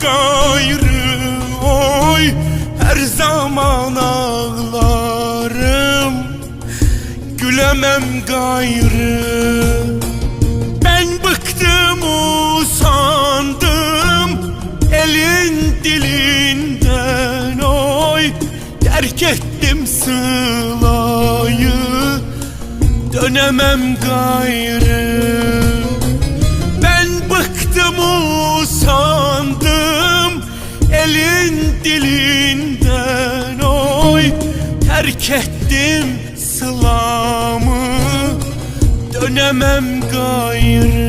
gayrı oy her zaman ağlarım. Gülemem gayrı. Ben bıktım usandım. Elin dilinden oy Terk ettim sılayı. Dönemem gayrı. Terk ettim sılamı dönemem gayrı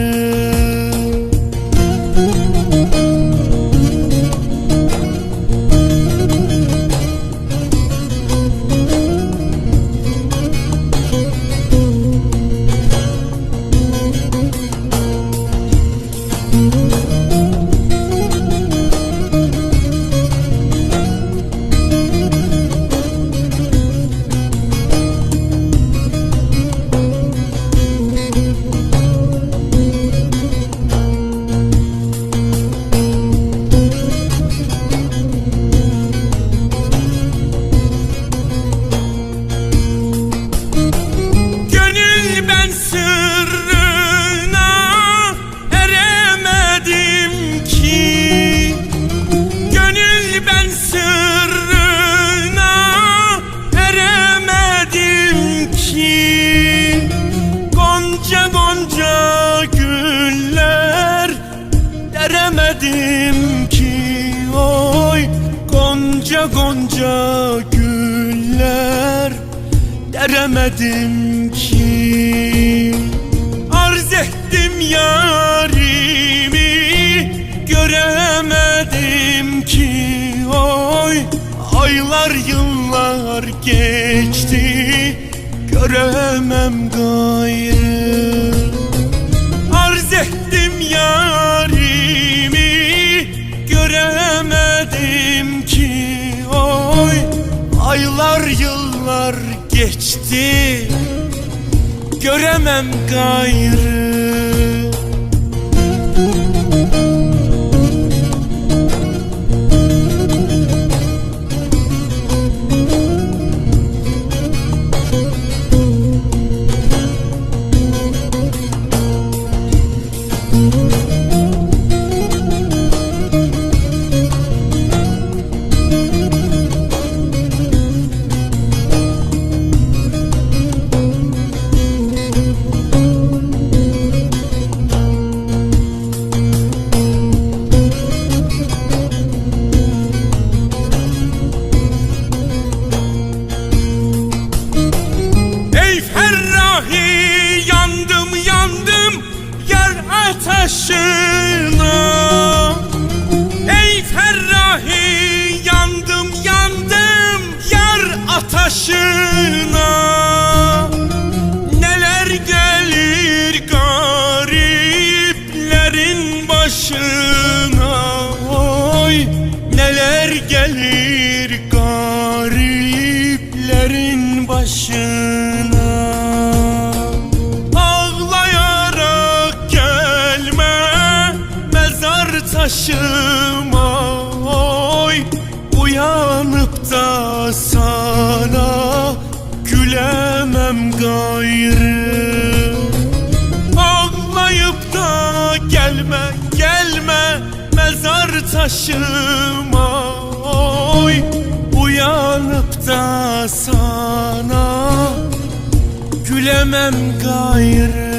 deremedim ki Oy gonca gonca güller. Deremedim ki Arz ettim yarimi. Göremedim ki Oy aylar yıllar geçti. Göremem gayrı geçti. Göremem gayrı ateşine. Ey Ferrahi yandım yandım yer ateşine. Neler gelir gariplerin başına? Oy neler gelir gariplerin taşıma Oy uyanıp da sana gülemem gayrı. Ağlayıp da gelme gelme mezar taşıma Oy uyanıp da sana gülemem gayrı